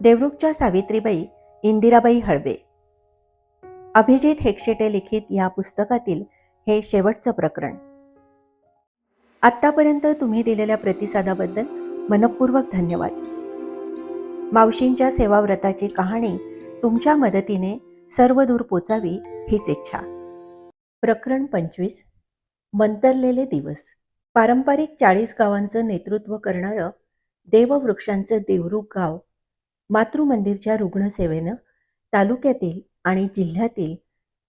देवरुखच्या सावित्रीबाई इंदिराबाई हळबे अभिजित हेक्षेटे लिखित या पुस्तकातील हे शेवटचं प्रकरण. आत्तापर्यंत तुम्ही दिलेल्या प्रतिसादाबद्दल मनपूर्वक धन्यवाद. मावशींच्या सेवाव्रताची कहाणी तुमच्या मदतीने सर्व दूर पोचावी हीच इच्छा. प्रकरण पंचवीस. मंतरलेले दिवस. पारंपरिक चाळीस गावांचं नेतृत्व करणारं देववृक्षांचं देवरुख गाव मातृमंदिरच्या रुग्णसेवेनं तालुक्यातील आणि जिल्ह्यातील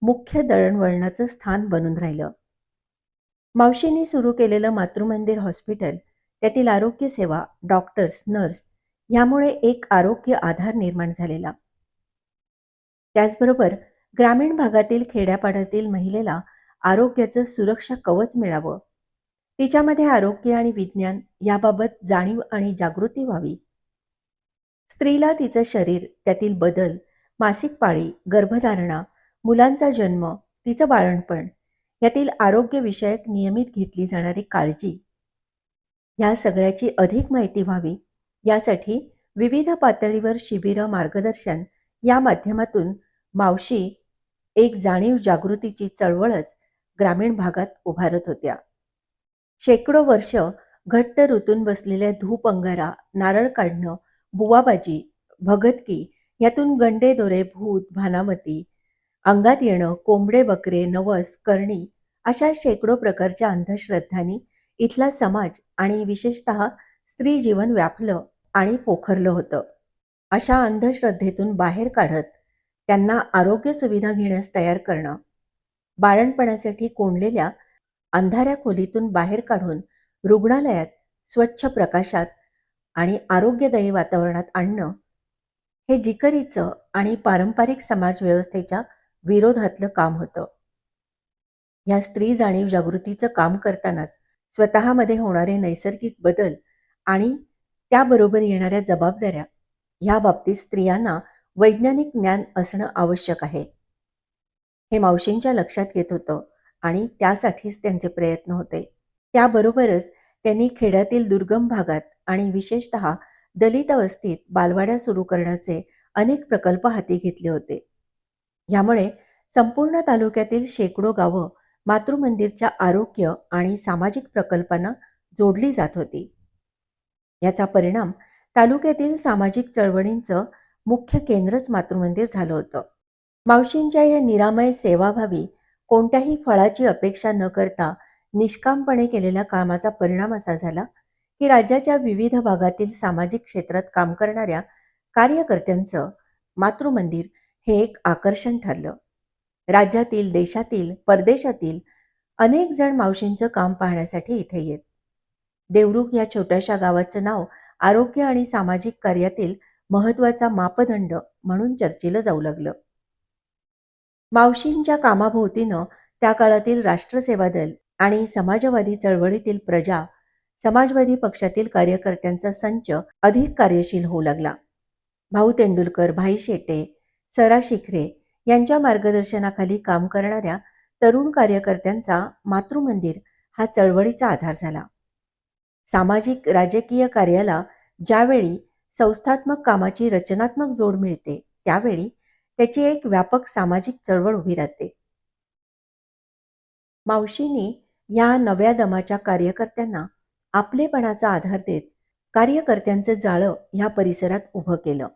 मुख्य दळणवळणाचं स्थान बनून राहिलं. मावशींनी सुरू केलेलं मातृमंदिर हॉस्पिटल त्यातील आरोग्य सेवा डॉक्टर्स नर्स यामुळे एक आरोग्य आधार निर्माण झालेला. त्याचबरोबर ग्रामीण भागातील खेड्यापाड्यातील महिलेला आरोग्याचं सुरक्षा कवच मिळावं. तिच्यामध्ये आरोग्य आणि विज्ञान याबाबत जाणीव आणि जागृती व्हावी. स्त्रीला तिचं शरीर त्यातील बदल मासिक पाळी गर्भधारणा मुलांचा जन्म तिचं बाळणपण यातील आरोग्यविषयक नियमित घेतली जाणारी काळजी. या सगळ्याची अधिक माहिती व्हावी. यासाठी विविध पातळीवर शिबिरं मार्गदर्शन या माध्यमातून मावशी एक जाणीव जागृतीची चळवळच ग्रामीण भागात उभारत होत्या. शेकडो वर्ष घट्ट ऋतून बसलेल्या धूप अंगारा नारळ काढणं बुवाबाजी भगतकी यातून गंडे दोरे भूत भानामती अंगात येणं कोंबडे बकरे नवस करणी अशा शेकडो प्रकारच्या अंधश्रद्धांनी इथला समाज आणि विशेषतः स्त्री जीवन व्यापलं आणि पोखरलं होतं. अशा अंधश्रद्धेतून बाहेर काढत त्यांना आरोग्य सुविधा घेण्यास तयार करणं बाळणपणासाठी कोंडलेल्या अंधाऱ्या खोलीतून बाहेर काढून रुग्णालयात स्वच्छ प्रकाशात आणि आरोग्यदायी वातावरणात आणणं हे जिकरीचं आणि पारंपरिक समाजव्यवस्थेच्या विरोधातलं काम होतं. या स्त्री जाणीव जागृतीचं काम करतानाच स्वतःमध्ये होणारे नैसर्गिक बदल आणि त्याबरोबर येणाऱ्या जबाबदाऱ्या या बाबतीत स्त्रियांना वैज्ञानिक ज्ञान असणं आवश्यक आहे. हे मावशींच्या लक्षात येत होतं आणि त्यासाठीच त्यांचे प्रयत्न होते. त्याबरोबरच त्यांनी खेड्यातील दुर्गम भागात आणि विशेषतः दलित अवस्थेत बालवाड्या सुरू करण्याचे अनेक प्रकल्प हाती घेतले होते. यामुळे संपूर्ण तालुक्यातील शेकडो गावं मातृमंदिरच्या आरोग्य आणि सामाजिक प्रकल्पांना जोडली जात होती. याचा परिणाम तालुक्यातील सामाजिक चळवळींचं मुख्य केंद्रच मातृमंदिर झालं होतं. मावशींच्या या निरामय सेवाभावी कोणत्याही फळाची अपेक्षा न करता निष्कामपणे केलेल्या कामाचा परिणाम असा झाला ही राज्याच्या विविध भागातील सामाजिक क्षेत्रात काम करणाऱ्या कार्यकर्त्यांचं मातृमंदिर हे एक आकर्षण ठरलं. राज्यातील देशातील परदेशातील अनेक जण मावशींचं काम पाहण्यासाठी इथे येत. देवरुख या छोट्याशा गावाचं नाव आरोग्य आणि सामाजिक कार्यातील महत्त्वाचा मापदंड म्हणून चर्चेलं जाऊ लागलं. मावशींच्या कामाभोवतीनं त्या काळातील राष्ट्रसेवा दल आणि समाजवादी चळवळीतील प्रजा समाजवादी पक्षातील कार्यकर्त्यांचा संच अधिक कार्यशील होऊ लागला. भाऊ तेंडुलकर भाई शेटे सरा शिखरे यांच्या मार्गदर्शनाखाली काम करणाऱ्या तरुण कार्यकर्त्यांचा मातृमंदिर हा चळवळीचा आधार झाला. सामाजिक राजकीय कार्याला ज्यावेळी संस्थात्मक कामाची रचनात्मक जोड मिळते त्यावेळी त्याची एक व्यापक सामाजिक चळवळ उभी राहते. मावशींनी या नव्या दमाच्या कार्यकर्त्यांना आपलेपणाचा आधार देत कार्यकर्त्यांचं जाळं ह्या परिसरात उभं केलं.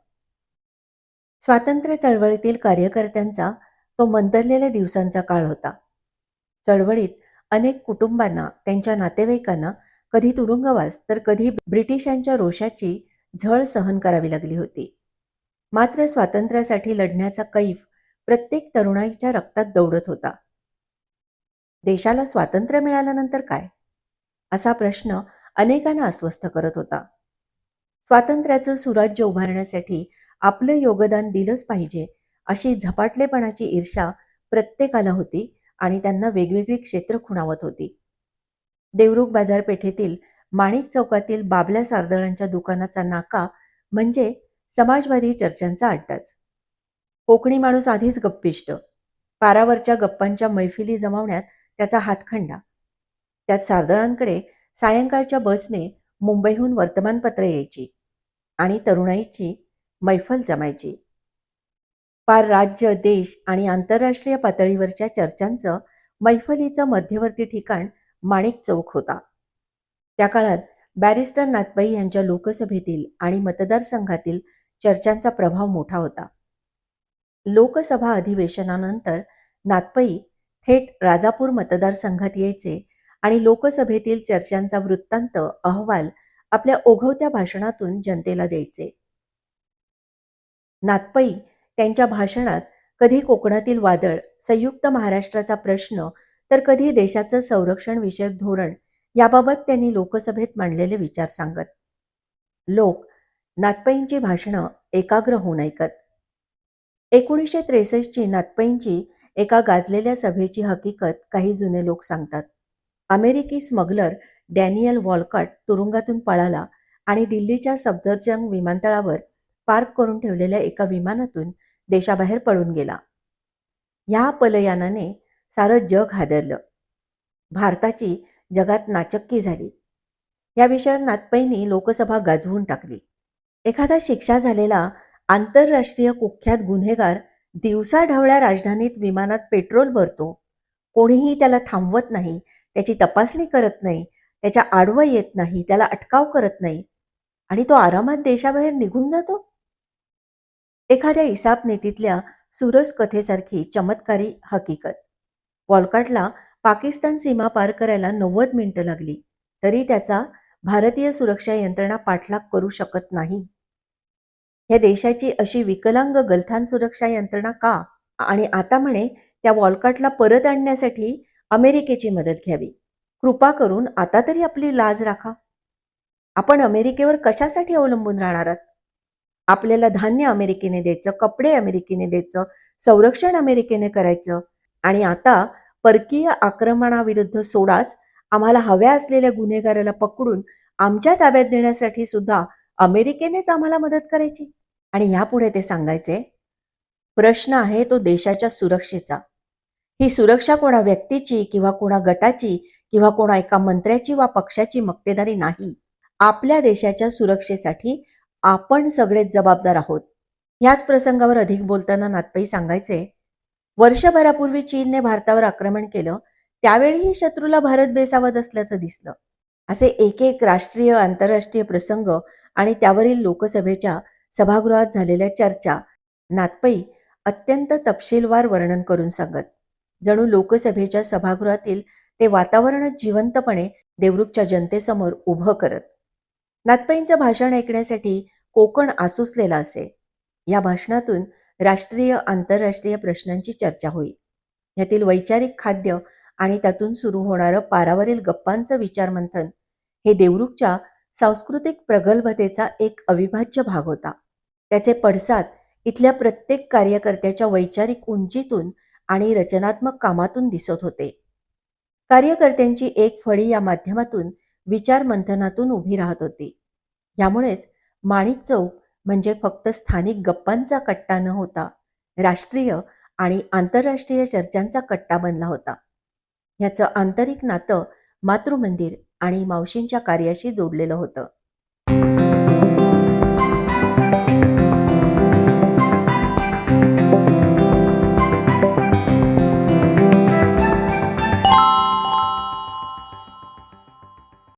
स्वातंत्र्य चळवळीतील कार्यकर्त्यांचा तो मंतरलेल्या दिवसांचा काळ होता. चळवळीत अनेक कुटुंबांना त्यांच्या नातेवाईकांना कधी तुरुंगवास तर कधी ब्रिटिशांच्या रोषाची झळ सहन करावी लागली होती. मात्र स्वातंत्र्यासाठी लढण्याचा कैफ प्रत्येक तरुणाईच्या रक्तात दौडत होता. देशाला स्वातंत्र्य मिळाल्यानंतर काय? असा प्रश्न अनेकांना अस्वस्थ करत होता. स्वातंत्र्याचं सुराज्य उभारण्यासाठी आपलं योगदान दिलंच पाहिजे अशी झपाटलेपणाची ईर्षा प्रत्येकाला होती आणि त्यांना वेगवेगळी क्षेत्र खुणावत होती. देवरुख बाजारपेठेतील माणिक चौकातील बाबल्या सारदळांच्या दुकानाचा नाका म्हणजे समाजवादी चर्चांचा अड्डाच कोकणी माणूस आधीच गप्पिष्ट. पारावरच्या गप्पांच्या मैफिली जमावण्यात त्याचा हातखंडा त्यात सारदळांकडे सायंकाळच्या बसने मुंबईहून वर्तमानपत्र यायची आणि तरुणाईची मैफल जमायची. पार राज्य देश आणि आंतरराष्ट्रीय पातळीवरच्या चर्चांचं मैफलीचं मध्यवर्ती ठिकाण माणिक चौक होता. त्या काळात बॅरिस्टर नाथबाई यांच्या लोकसभेतील आणि मतदारसंघातील चर्चांचा प्रभाव मोठा होता. लोकसभा अधिवेशनानंतर नाथपई थेट राजापूर मतदारसंघात यायचे आणि लोकसभेतील चर्चांचा वृत्तांत अहवाल आपल्या ओघवत्या भाषणातून जनतेला द्यायचे. नातपई त्यांच्या भाषणात कधी कोकणातील वादळ संयुक्त महाराष्ट्राचा प्रश्न तर कधी देशाचं संरक्षण विषयक धोरण याबाबत त्यांनी लोकसभेत मांडलेले विचार सांगत. लोक नातपईंची भाषणं एकाग्र होऊन ऐकत एकोणीसशे त्रेसष्टची नातपईंची एका गाजलेल्या सभेची हकीकत काही जुने लोक सांगतात. अमेरिकी स्मगलर डॅनियल वॉलकॉट तुरुंगातून पळाला आणि दिल्लीच्या सफदरजंग विमानतळावर पार्क करून ठेवलेल्या एका विमानातून देशाबाहेर पळून गेला. या पलयानाने सारं जग हादरलं. भारताची जगात नाचक्की झाली. या विषयावर नातपैनी लोकसभा गाजवून टाकली. एखादा शिक्षा झालेला आंतरराष्ट्रीय कुख्यात गुन्हेगार दिवसा ढवळ्या राजधानीत विमानात पेट्रोल भरतो कोणीही त्याला थांबवत नाही त्याची तपासणी करत नाही त्याच्या आडवं येत नाही त्याला अटकाव करत नाही. आणि तो आरामात देशाबाहेर निघून जातो? एखाद्या इसाप नीतीतल्या सुरस कथेसारखी चमत्कारी हकीकत. वॉलकॉटला पाकिस्तान सीमा पार करायला नव्वद मिनिटं लागली. तरी त्याचा भारतीय सुरक्षा यंत्रणा पाठलाग करू शकत नाही. या देशाची अशी विकलांग गलथान सुरक्षा यंत्रणा का? आणि आता म्हणे त्या वॉलकॉटला परत आणण्यासाठी अमेरिकेची मदत घ्यावी. कृपा करून आता तरी आपली लाज राखा. आपण अमेरिकेवर कशासाठी अवलंबून राहणार आहात? आपल्याला धान्य अमेरिकेने द्यायचं कपडे अमेरिकेने द्यायचं संरक्षण अमेरिकेने करायचं आणि आता परकीय आक्रमणाविरुद्ध सोडाच आम्हाला हव्या असलेल्या गुन्हेगाराला पकडून आमच्या ताब्यात देण्यासाठी सुद्धा अमेरिकेनेच आम्हाला मदत करायची. आणि यापुढे ते सांगायचे प्रश्न आहे तो देशाच्या सुरक्षेचा. ही सुरक्षा कोणा व्यक्तीची किंवा कोणा गटाची किंवा कोणा एका मंत्र्याची वा पक्षाची मक्तेदारी नाही. आपल्या देशाच्या सुरक्षेसाठी आपण सगळेच जबाबदार आहोत. याच प्रसंगावर अधिक बोलताना नातपई सांगायचे वर्षभरापूर्वी चीनने भारतावर आक्रमण केलं त्यावेळीही शत्रूला भारत बेसावत असल्याचं दिसलं. असे एक एक राष्ट्रीय आंतरराष्ट्रीय प्रसंग आणि त्यावरील लोकसभेच्या सभागृहात झालेल्या चर्चा नातपई अत्यंत तपशीलवार वर्णन करून सांगत. जणू लोकसभेच्या सभागृहातील ते वातावरणच जिवंतपणे देवरुखच्या जनतेसमोर उभं करत. नाथपाईंचं भाषण ऐकण्यासाठी कोकण आसुसलेला असे. या भाषणातून राष्ट्रीय आंतरराष्ट्रीय प्रश्नांची चर्चा होईल. यातील वैचारिक खाद्य आणि त्यातून सुरू होणारं पारावरील गप्पांचं विचारमंथन हे देवरुखच्या सांस्कृतिक प्रगल्भतेचा एक अविभाज्य भाग होता. त्याचे पडसाद इथल्या प्रत्येक कार्यकर्त्याच्या वैचारिक उंचीतून आणि रचनात्मक कामातून दिसत होते. कार्यकर्त्यांची एक फळी या माध्यमातून विचार मंथनातून उभी राहत होती. यामुळेच माणिक चौक म्हणजे फक्त स्थानिक गप्पांचा कट्टा न होता राष्ट्रीय आणि आंतरराष्ट्रीय चर्चांचा कट्टा बनला होता. याचं आंतरिक नातं मातृमंदिर आणि मावशींच्या कार्याशी जोडलेलं होतं.